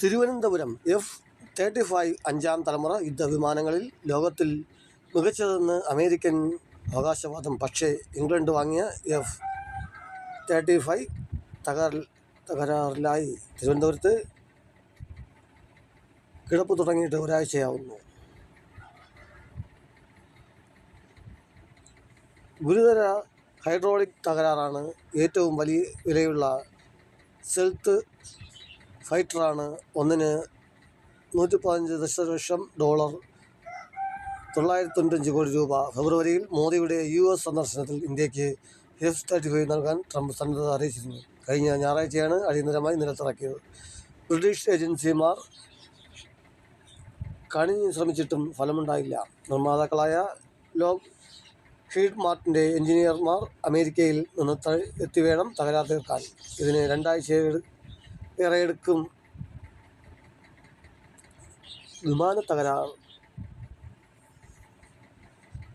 Thiruvananthapuram F thirty five അഞ്ചാം തലമുറ യുദ്ധവിമാനങ്ങളിൽ ലോകത്തിൽ മികച്ചതെന്ന് അമേരിക്കൻ അവകാശവാദം. പക്ഷേ ഇംഗ്ലണ്ട് വാങ്ങിയ എഫ് തേർട്ടി ഫൈവ് തകർ തകരാറിലായി. തിരുവനന്തപുരത്ത് കിടപ്പ് തുടങ്ങിയിട്ട് ഒരാഴ്ചയാവുന്നു. ഗുരുതര ഹൈഡ്രോളിക് തകരാറാണ് ഏറ്റവും വലിയ വിലയുള്ള സെൽത്ത് ഫൈറ്ററാണ്. ഒന്നിന് നൂറ്റി പതിനഞ്ച് ദശലക്ഷം ഡോളർ തൊള്ളായിരത്തി തൊണ്ണൂറ്റഞ്ച് കോടി രൂപ. ഫെബ്രുവരിയിൽ മോദിയുടെ യു എസ് സന്ദർശനത്തിൽ ഇന്ത്യയ്ക്ക് എഫ് തേർട്ടി ഫൈവ് നൽകാൻ ട്രംപ് സന്നദ്ധത അറിയിച്ചിരുന്നു. കഴിഞ്ഞ ഞായറാഴ്ചയാണ് അടിയന്തരമായി നിലത്തിറക്കിയത്. ബ്രിട്ടീഷ് ഏജൻസിമാർ കണിഞ്ഞ് ശ്രമിച്ചിട്ടും ഫലമുണ്ടായില്ല. നിർമ്മാതാക്കളായ ലോക് ഹീഡ് മാർട്ടിന്റെ എഞ്ചിനീയർമാർ അമേരിക്കയിൽ നിന്ന് എത്തിവേണം എത്തി വേണം തകരാർ തീർക്കാൻ. ഇതിന് രണ്ടാഴ്ച എടുക്കും വിമാന തകരാറ്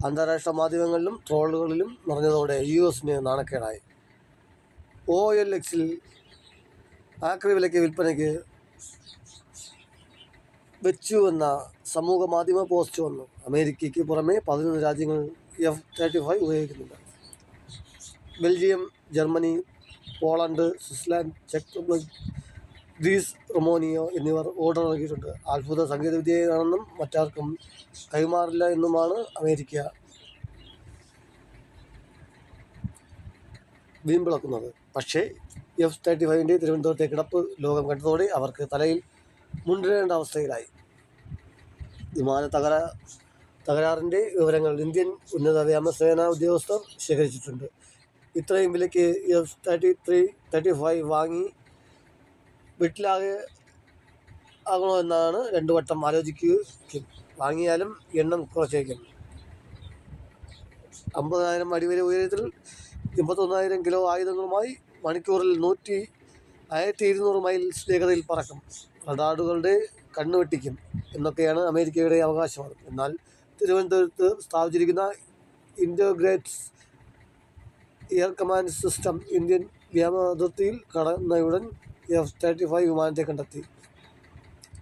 അന്താരാഷ്ട്ര മാധ്യമങ്ങളിലും ട്രോളുകളിലും നിറഞ്ഞതോടെ യു എസിന് നാണക്കേടായി. ഒ എൽ എക്സിൽ ആക്രി വിലയ്ക്ക് വിൽപ്പനയ്ക്ക് വെച്ചു എന്ന സമൂഹ മാധ്യമ പോസ്റ്റ് വന്നു. അമേരിക്കയ്ക്ക് പുറമെ പതിനൊന്ന് രാജ്യങ്ങൾ എഫ് തേർട്ടി ഫൈവ് ഉപയോഗിക്കുന്നുണ്ട്. ബെൽജിയം ജർമ്മനി പോളണ്ട് സ്വിറ്റ്സർലാൻഡ് ചെക്ക് റിപ്പബ്ലിക് ഗ്രീസ് റൊമോനിയോ എന്നിവർ ഓർഡർ നൽകിയിട്ടുണ്ട്. അത്ഭുത സാങ്കേതികവിദ്യയാണെന്നും മറ്റാർക്കും കൈമാറില്ല എന്നുമാണ് അമേരിക്ക വീമ്പിളക്കുന്നത്. പക്ഷേ എഫ് തേർട്ടി ഫൈവിന്റെ തിരുവനന്തപുരത്തെ കിടപ്പ് ലോകം കണ്ടതോടെ അവർക്ക് തലയിൽ മുണ്ടിടേണ്ട അവസ്ഥയിലായി. വിമാന തകരാ തകരാറിന്റെ വിവരങ്ങൾ ഇന്ത്യൻ ഉന്നത വ്യോമസേന ഉദ്യോഗസ്ഥർ ശേഖരിച്ചിട്ടുണ്ട്. ഇത്രയും വിലയ്ക്ക് F thirty three thirty five വാങ്ങി വീട്ടിലാകെ ആകണോ എന്നാണ് രണ്ടു വട്ടം ആലോചിക്കുക വാങ്ങിയാലും എണ്ണം കുറച്ചേക്കും. അമ്പതിനായിരം അടി വരെ ഉയരത്തിൽ എൺപത്തൊന്നായിരം കിലോ ആയുധങ്ങളുമായി മണിക്കൂറിൽ നൂറ്റി ആയിരത്തി ഇരുന്നൂറ് മൈൽ വേഗതയിൽ പറക്കും. റഡാറുകളുടെ കണ്ണുവെട്ടിക്കും എന്നൊക്കെയാണ് അമേരിക്കയുടെ അവകാശവാദം എന്നാൽ തിരുവനന്തപുരത്ത് സ്ഥാപിച്ചിരിക്കുന്ന integrated air command system Indian വ്യോമ അതിർത്തിയിൽ കടന്നയുടൻ എഫ് തേർട്ടി ഫൈവ് വിമാനത്തെ കണ്ടെത്തി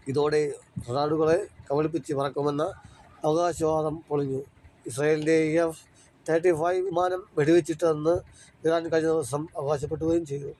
ഇതോടെ റഡാറുകളെ കബളിപ്പിച്ച് പറക്കുമെന്ന അവകാശവാദം പൊളിഞ്ഞു. ഇസ്രായേലിന്റെ എഫ് തേർട്ടി ഫൈവ് വിമാനം വെടിവെച്ചിട്ടെന്ന് ഇറാൻ കഴിഞ്ഞ ദിവസം അവകാശപ്പെടുകയും ചെയ്തു.